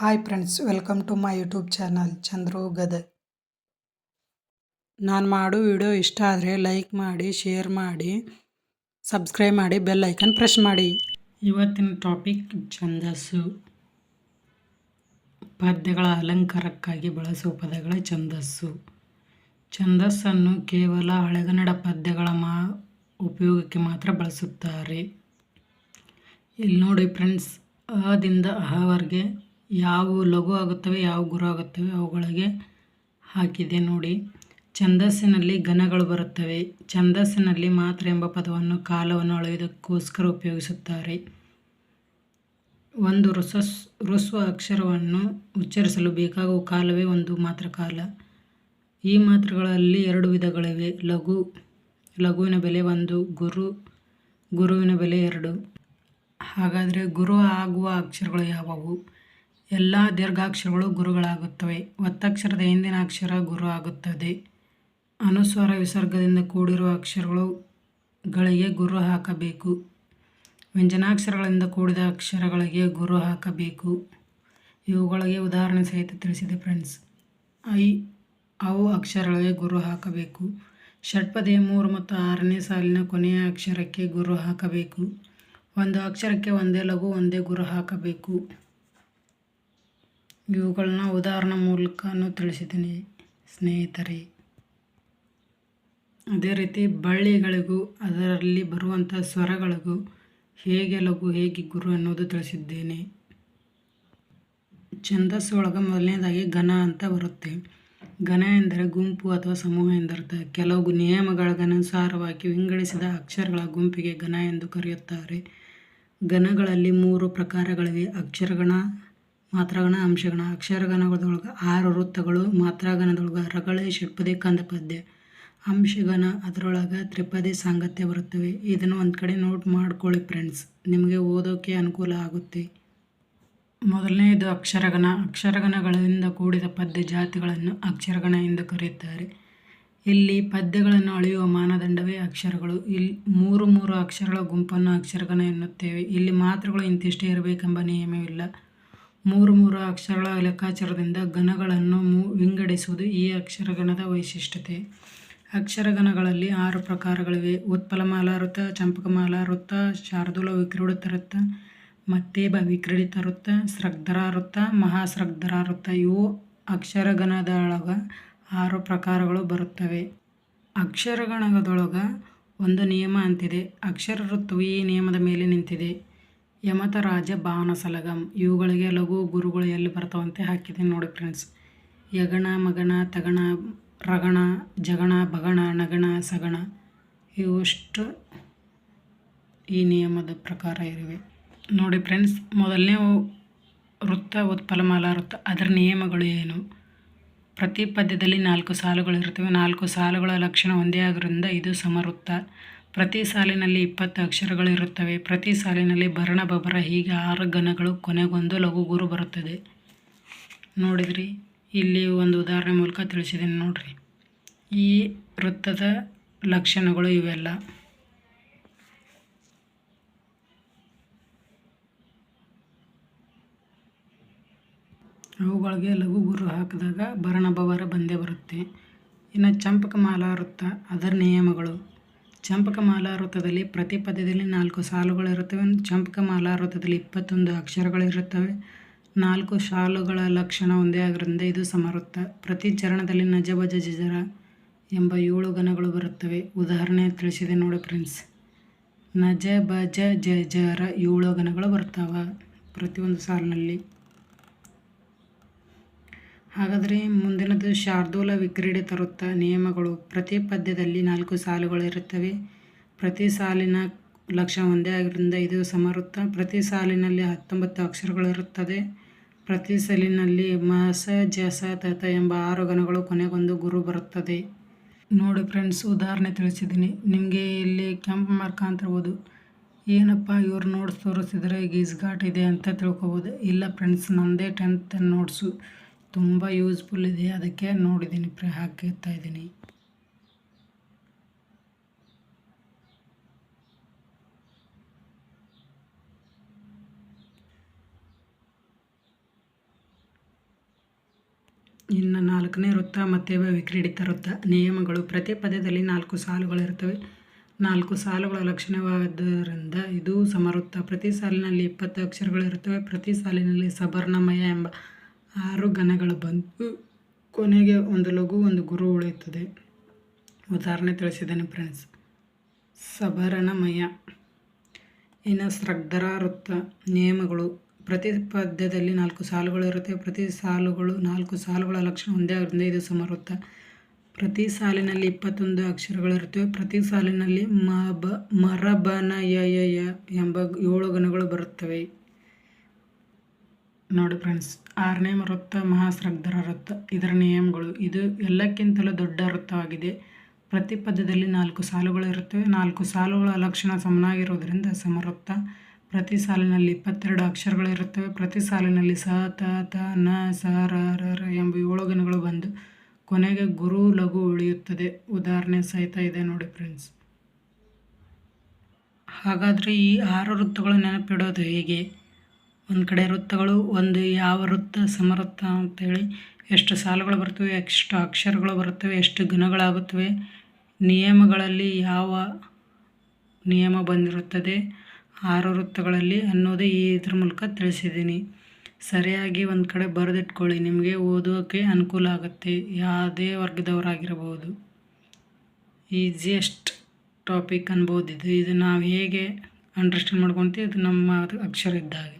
Hi friends welcome to my YouTube channel Chandru ನಾನು ಮಾಡೋ video ಇಷ್ಟ ಆದರೆ ಲೈಕ್ ಮಾಡಿ ಶೇರ್ ಮಾಡಿ ಸಬ್ಸ್ಕ್ರೈಬ್ ಮಾಡಿ ಬೆಲ್ ಐಕನ್ ಪ್ರೆಸ್ ಮಾಡಿ. ಇವತ್ತಿನ ಟಾಪಿಕ್ ಛಂದಸ್ಸು. ಪದ್ಯಗಳ ಅಲಂಕಾರಕ್ಕಾಗಿ ಬಳಸುವ ಪದಗಳ ಛಂದಸ್ಸು. ಛಂದಸ್ಸನ್ನು ಕೇವಲ ಹಳೆಗನ್ನಡ ಪದ್ಯಗಳ ಮಾ, ಉಪಯೋಗಕ್ಕೆ ಮಾತ್ರ ಬಳಸುತ್ತಾರೆ. ಇಲ್ಲಿ ನೋಡಿ ಫ್ರೆಂಡ್ಸ್ ಅದಿಂದ ಅಹವರೆಗೆ ಯಾವ ಲಘು ಆಗುತ್ತವೆ, ಯಾವ ಗುರು ಆಗುತ್ತವೆ ಅವುಗಳಿಗೆ ಹಾಕಿದೆ ನೋಡಿ. ಛಂದಸ್ಸಿನಲ್ಲಿ ಘನಗಳು ಬರುತ್ತವೆ. ಛಂದಸ್ಸಿನಲ್ಲಿ ಮಾತ್ರ ಎಂಬ ಪದವನ್ನು ಕಾಲವನ್ನು ಅಳೆಯುವುದಕ್ಕೋಸ್ಕರ ಉಪಯೋಗಿಸುತ್ತಾರೆ. ಒಂದು ಋಸಸ್ ಋಸ್ವ ಅಕ್ಷರವನ್ನು ಉಚ್ಚರಿಸಲು ಬೇಕಾಗುವ ಕಾಲವೇ ಒಂದು ಮಾತ್ರ ಕಾಲ. ಈ ಮಾತ್ರಗಳಲ್ಲಿ ಎರಡು ವಿಧಗಳಿವೆ. ಲಘು, ಲಘುವಿನ ಬೆಲೆ ಒಂದು, ಗುರು, ಗುರುವಿನ ಬೆಲೆ ಎರಡು. ಹಾಗಾದರೆ ಗುರು ಆಗುವ ಅಕ್ಷರಗಳು ಯಾವುವು? ಎಲ್ಲ ದೀರ್ಘಾಕ್ಷರಗಳು ಗುರುಗಳಾಗುತ್ತವೆ. ಒತ್ತಕ್ಷರದ ಹಿಂದಿನ ಅಕ್ಷರ ಗುರು ಆಗುತ್ತದೆ. ಅನುಸ್ವಾರ ವಿಸರ್ಗದಿಂದ ಕೂಡಿರುವ ಅಕ್ಷರಗಳು ಗಳಿಗೆ ಗುರು ಹಾಕಬೇಕು. ವ್ಯಂಜನಾಕ್ಷರಗಳಿಂದ ಕೂಡಿದ ಅಕ್ಷರಗಳಿಗೆ ಗುರು ಹಾಕಬೇಕು. ಇವುಗಳಿಗೆ ಉದಾಹರಣೆ ಸಹಿತ ತಿಳಿಸಿದೆ ಫ್ರೆಂಡ್ಸ್ ಐ, ಅವು ಅಕ್ಷರಗಳಿಗೆ ಗುರು ಹಾಕಬೇಕು. ಷಟ್ಪದಿಯ ಮೂರು ಮತ್ತು ಆರನೇ ಸಾಲಿನ ಕೊನೆಯ ಅಕ್ಷರಕ್ಕೆ ಗುರು ಹಾಕಬೇಕು. ಒಂದು ಅಕ್ಷರಕ್ಕೆ ಒಂದೇ ಲಘು, ಒಂದೇ ಗುರು ಹಾಕಬೇಕು. ಇವುಗಳನ್ನ ಉದಾಹರಣೆ ಮೂಲಕನೂ ತಿಳಿಸಿದ್ದೀನಿ, ಸ್ನೇಹಿತರೆ. ಅದೇ ರೀತಿ ಬಳ್ಳಿಗಳಿಗೂ ಅದರಲ್ಲಿ ಬರುವಂಥ ಸ್ವರಗಳಿಗೂ ಹೇಗೆ ಲಘು ಹೇಗೆ ಗುರು ಅನ್ನೋದು ತಿಳಿಸಿದ್ದೇನೆ. ಛಂದಸ್ಸು ಒಳಗೆ ಮೊದಲನೇದಾಗಿ ಘನ ಅಂತ ಬರುತ್ತೆ. ಘನ ಎಂದರೆ ಗುಂಪು ಅಥವಾ ಸಮೂಹ ಎಂದರ್ಥ ಕೆಲವು ನಿಯಮಗಳಿಗನುಸಾರವಾಗಿ ವಿಂಗಡಿಸಿದ ಅಕ್ಷರಗಳ ಗುಂಪಿಗೆ ಘನ ಎಂದು ಕರೆಯುತ್ತಾರೆ. ಘನಗಳಲ್ಲಿ ಮೂರು ಪ್ರಕಾರಗಳಿವೆ. ಅಕ್ಷರಗಣ ಮಾತ್ರಗಣ ಅಂಶಗಣ ಅಕ್ಷರಗಣದೊಳಗೆ ಆರು ವೃತ್ತಗಳು ಮಾತ್ರಾಗಣದೊಳಗೆ ರಗಳೆ, ಷಟ್ಪದಿ ಕಂದ ಪದ್ಯ ಅಂಶಗಣ ಅದರೊಳಗೆ ತ್ರಿಪದಿ ಸಾಂಗತ್ಯ ಬರುತ್ತವೆ. ಇದನ್ನು ಒಂದು ಕಡೆ ನೋಟ್ ಮಾಡ್ಕೊಳ್ಳಿ ಫ್ರೆಂಡ್ಸ್ ನಿಮಗೆ ಓದೋಕ್ಕೆ ಅನುಕೂಲ ಆಗುತ್ತೆ. ಮೊದಲನೆಯದು ಅಕ್ಷರಗಣ ಅಕ್ಷರಗಣಗಳಿಂದ ಕೂಡಿದ ಪದ್ಯ ಜಾತಿಗಳನ್ನು ಅಕ್ಷರಗಣ ಎಂದು ಕರೆಯುತ್ತಾರೆ. ಇಲ್ಲಿ ಪದ್ಯಗಳನ್ನು ಅಳೆಯುವ ಮಾನದಂಡವೇ ಅಕ್ಷರಗಳು. ಇಲ್ಲಿ ಮೂರು ಮೂರು ಅಕ್ಷರಗಳ ಗುಂಪನ್ನು ಅಕ್ಷರಗಣ ಎನ್ನುತ್ತೇವೆ. ಇಲ್ಲಿ ಮಾತ್ರಗಳು ಇಂತಿಷ್ಟೇ ಇರಬೇಕೆಂಬ ನಿಯಮವಿಲ್ಲ. ಮೂರು ಮೂರು ಅಕ್ಷರಗಳ ಲೆಕ್ಕಾಚಾರದಿಂದ ಗಣಗಳನ್ನು ಮೂ, ವಿಂಗಡಿಸುವುದು ಈ ಅಕ್ಷರಗಣದ ವೈಶಿಷ್ಟ್ಯತೆ. ಅಕ್ಷರಗಣಗಳಲ್ಲಿ ಆರು ಪ್ರಕಾರಗಳಿವೆ. ಉತ್ಪಲಮಾಲ ವೃತ್ತ, ಚಂಪಕಮಾಲ ವೃತ್ತ, ಶಾರ್ದೂಲ ವಿಕ್ರೀಡಿತ ವೃತ್ತ, ಮತ್ತೇಬ ವಿಕ್ರೀಡಿತ ವೃತ್ತ, ಸ್ರಗ್ಧರ ವೃತ್ತ, ಮಹಾಸ್ರಗ್ಧರ ವೃತ್ತ. ಇವು ಅಕ್ಷರಗಣದೊಳಗ ಆರು ಪ್ರಕಾರಗಳು ಬರುತ್ತವೆ. ಅಕ್ಷರಗಣದೊಳಗ ಒಂದು ನಿಯಮ ಅಂತಿದೆ. ಅಕ್ಷರ ವೃತ್ತವು ಈ ನಿಯಮದ ಮೇಲೆ ನಿಂತಿದೆ. ಯಮತರಾಜ ಸಲಗಂ ಇವುಗಳಿಗೆ ಲಘು ಗುರುಗಳು ಎಲ್ಲಿ ಬರ್ತಾವಂತೆ ಹಾಕಿದ್ದೀನಿ ನೋಡಿ ಫ್ರೆಂಡ್ಸ್ ಯಗಣ, ಮಗಣ, ತಗಣ, ರಗಣ, ಜಗಣ, ಭಗಣ, ನಗಣ, ಸಗಣ. ಇವಷ್ಟು ಈ ನಿಯಮದ ಪ್ರಕಾರ ಇವೆ ನೋಡಿ ಫ್ರೆಂಡ್ಸ್ ಮೊದಲನೇ ವೃತ್ತ, ಉತ್ಪಲಮಾಲ ವೃತ್ತ. ಅದರ ನಿಯಮಗಳು ಏನು? ಪ್ರತಿ ಪದ್ಯದಲ್ಲಿ ನಾಲ್ಕು ಸಾಲುಗಳಿರುತ್ತವೆ. ನಾಲ್ಕು ಸಾಲುಗಳ ಲಕ್ಷಣ ಒಂದೇ ಆಗಿರೋದ್ರಿಂದ ಇದು ಸಮವೃತ್ತ. ಪ್ರತಿ ಸಾಲಿನಲ್ಲಿ ಇಪ್ಪತ್ತು ಅಕ್ಷರಗಳಿರುತ್ತವೆ ಪ್ರತಿ ಸಾಲಿನಲ್ಲಿ ಭರಣ ಬಬರ ಹೀಗೆ ಆರು ಘನಗಳು, ಕೊನೆಗೊಂದು ಲಘುಗುರು ಬರುತ್ತದೆ. ನೋಡಿದ್ರಿ? ಇಲ್ಲಿ ಒಂದು ಉದಾಹರಣೆ ಮೂಲಕ ತಿಳಿಸಿದ್ದೀನಿ ನೋಡಿರಿ. ಈ ವೃತ್ತದ ಲಕ್ಷಣಗಳು ಇವೆಲ್ಲ. ಅವುಗಳಿಗೆ ಲಘು ಗುರು ಹಾಕಿದಾಗ ಭರಣ ಬಬರ ಬಂದೇ ಬರುತ್ತೆ. ಇನ್ನು ಚಂಪಕ ಮಾಲಾ ವೃತ್ತ ಅದರ ನಿಯಮಗಳು. ಚಂಪಕ ವೃತ್ತದಲ್ಲಿ ಪ್ರತಿ ಪದ್ಯದಲ್ಲಿ ನಾಲ್ಕು ಸಾಲುಗಳಿರುತ್ತವೆ. ಚಂಪಕ ವೃತ್ತದಲ್ಲಿ ಇಪ್ಪತ್ತೊಂದು ಅಕ್ಷರಗಳಿರುತ್ತವೆ. ನಾಲ್ಕು ಸಾಲುಗಳ ಲಕ್ಷಣ ಒಂದೇ ಆಗಿರೋದ್ರಿಂದ ಇದು ಸಮವೃತ್ತ ಪ್ರತಿ ಚರಣದಲ್ಲಿ ನಜ ಬಜ ಜಜರ ಎಂಬ ಏಳು ಗಣಗಳು ಬರುತ್ತವೆ. ಉದಾಹರಣೆ ತಿಳಿಸಿದೆ ನೋಡಿ ಫ್ರೆಂಡ್ಸ್. ನಜ ಬಜ ಜಜರ ಜರ ಏಳು ಗಣಗಳು ಬರ್ತಾವೆ ಪ್ರತಿಯೊಂದು ಸಾಲಿನಲ್ಲಿ. ಹಾಗಾದರೆ ಮುಂದಿನದು ಶಾರ್ದೂಲ ವಿಕ್ರೀಡೆ ತರುತ್ತ ನಿಯಮಗಳು. ಪ್ರತಿ ಪದ್ಯದಲ್ಲಿ ನಾಲ್ಕು ಸಾಲುಗಳು ಇರುತ್ತವೆ. ಪ್ರತಿ ಸಾಲಿನ ಲಕ್ಷ್ಯ ಒಂದೇ ಆಗಿರೋದ್ರಿಂದ ಇದು ಸಮರುತ್ತ. ಪ್ರತಿ ಸಾಲಿನಲ್ಲಿ ಹತ್ತೊಂಬತ್ತು ಅಕ್ಷರಗಳಿರುತ್ತದೆ ಪ್ರತಿ ಸಾಲಿನಲ್ಲಿ ಮಸ ಜಸ ತತ ಎಂಬ ಆರು ಗಣಗಳು ಕೊನೆಗೊಂದು ಗುರು ಬರುತ್ತದೆ. ನೋಡಿ ಫ್ರೆಂಡ್ಸ್, ಉದಾಹರಣೆ ತಿಳಿಸಿದ್ದೀನಿ. ನಿಮಗೆ ಇಲ್ಲಿ ಕೆಂಪು ಅಂತ ಅಂತಿರ್ಬೋದು ಏನಪ್ಪ ಇವ್ರು ನೋಟ್ಸ್ ತೋರಿಸಿದ್ರೆ ಗೀಸ್ಘಾಟ್ ಇದೆ ಅಂತ ತಿಳ್ಕೊಬೋದು. ಇಲ್ಲ ಫ್ರೆಂಡ್ಸ್ ನಮ್ಮದೇ ಟೆಂತ್ ನೋಟ್ಸು. ತುಂಬ ಯೂಸ್ಫುಲ್ ಇದೆ. ಅದಕ್ಕೆ ನೋಡಿದ್ದೀನಿ ಪ್ರ ಹಾಕಿರ್ತಾ ಇದ್ದೀನಿ. ಇನ್ನು ನಾಲ್ಕನೇ ವೃತ್ತ ಮತ್ತು ವಿಕ್ರೀಡಿತ ವೃತ್ತ. ನಿಯಮಗಳು. ಪ್ರತಿ ಪದ್ಯದಲ್ಲಿ ನಾಲ್ಕು ಸಾಲುಗಳಿರ್ತವೆ ನಾಲ್ಕು ಸಾಲುಗಳ ಲಕ್ಷಣವಾದ್ದರಿಂದ ಇದು ಸಮವೃತ್ತ. ಪ್ರತಿ ಸಾಲಿನಲ್ಲಿ ಇಪ್ಪತ್ತು ಅಕ್ಷರಗಳಿರುತ್ತವೆ ಪ್ರತಿ ಸಾಲಿನಲ್ಲಿ ಸಬರ್ಣಮಯ ಎಂಬ ಆರು ಗಣಗಳು ಬಂದು ಕೊನೆಗೆ ಒಂದು ಲಘು, ಒಂದು ಗುರು ಉಳಿಯುತ್ತದೆ. ಉದಾಹರಣೆ ತಿಳಿಸಿದ್ದೇನೆ ಫ್ರೆಂಡ್ಸ್ ಸಬರಣಮಯ. ಇನ್ನು ಸ್ರಗ್ಧರ ವೃತ್ತ ನಿಯಮಗಳು. ಪ್ರತಿ ಪದ್ಯದಲ್ಲಿ ನಾಲ್ಕು ಸಾಲುಗಳು ಇರುತ್ತೆ. ಪ್ರತಿ ಸಾಲುಗಳು ನಾಲ್ಕು ಸಾಲುಗಳ ಲಕ್ಷಣ ಒಂದೇ ಆಗಿರೋದ್ರಿಂದ ಇದು ಸಮವೃತ್ತ ಪ್ರತಿ ಸಾಲಿನಲ್ಲಿ ಇಪ್ಪತ್ತೊಂದು ಅಕ್ಷರಗಳಿರುತ್ತವೆ ಪ್ರತಿ ಸಾಲಿನಲ್ಲಿ ಮ, ಬ ಮರಬನ ಯ ಎಂಬ ಏಳು ಗಣಗಳು ಬರುತ್ತವೆ. ನೋಡಿ ಫ್ರೆಂಡ್ಸ್ ಆರನೇ ವೃತ್ತ ಮಹಾಸ್ರಗ್ಧರ ವೃತ್ತ. ಇದರ ನಿಯಮಗಳು ಇದು ಎಲ್ಲಕ್ಕಿಂತಲೂ ದೊಡ್ಡ ವೃತ್ತವಾಗಿದೆ. ಪ್ರತಿ ಪದ್ಯದಲ್ಲಿ ನಾಲ್ಕು ಸಾಲುಗಳು ಇರುತ್ತವೆ. ನಾಲ್ಕು ಸಾಲುಗಳ ಲಕ್ಷಣ ಸಮನಾಗಿರುವುದರಿಂದ ಸಮವೃತ್ತ. ಪ್ರತಿ ಸಾಲಿನಲ್ಲಿ ಇಪ್ಪತ್ತೆರಡು ಅಕ್ಷರಗಳು ಇರುತ್ತವೆ. ಪ್ರತಿ ಸಾಲಿನಲ್ಲಿ ಸ, ತ ತ, ನ, ಸ, ರ ರ ರ ಎಂಬ ಏಳು ಗಣಗಳು ಬಂದು ಕೊನೆಗೆ ಗುರು ಲಘು ಉಳಿಯುತ್ತದೆ. ಉದಾಹರಣೆ ಸಹಿತ ಇದೆ ನೋಡಿ ಫ್ರೆಂಡ್ಸ್ ಹಾಗಾದರೆ ಈ ಆರು ವೃತ್ತಗಳು ನೆನಪಿಡೋದು ಹೇಗೆ? ಒಂದು ಕಡೆ ವೃತ್ತಗಳು, ಒಂದು ಯಾವ ವೃತ್ತ ಸಮವೃತ್ತ ಅಂತೇಳಿ ಎಷ್ಟು ಸಾಲುಗಳು ಬರ್ತವೆ, ಎಷ್ಟು ಅಕ್ಷರಗಳು ಬರುತ್ತವೆ ಎಷ್ಟು ಗುಣಗಳಾಗುತ್ತವೆ, ನಿಯಮಗಳಲ್ಲಿ ಯಾವ ನಿಯಮ ಬಂದಿರುತ್ತದೆ, ಆರು ವೃತ್ತಗಳಲ್ಲಿ ಅನ್ನೋದೇ ಈ ಇದ್ರ ಮೂಲಕ ತಿಳಿಸಿದ್ದೀನಿ. ಸರಿಯಾಗಿ ಒಂದು ಕಡೆ ಬರೆದಿಟ್ಕೊಳ್ಳಿ, ನಿಮಗೆ ಓದೋಕ್ಕೆ ಅನುಕೂಲ ಆಗುತ್ತೆ, ಯಾವುದೇ ವರ್ಗದವರಾಗಿರಬಹುದು ಈಸಿಯೆಸ್ಟ್ ಟಾಪಿಕ್ ಅನ್ಬೋದು ಇದು ನಾವು ಹೇಗೆ ಅಂಡರ್ಸ್ಟ್ಯಾಂಡ್ ಮಾಡ್ಕೊತೀವಿ ಇದು ನಮ್ಮ ಅಕ್ಷರ ಇದ್ದ ಹಾಗೆ.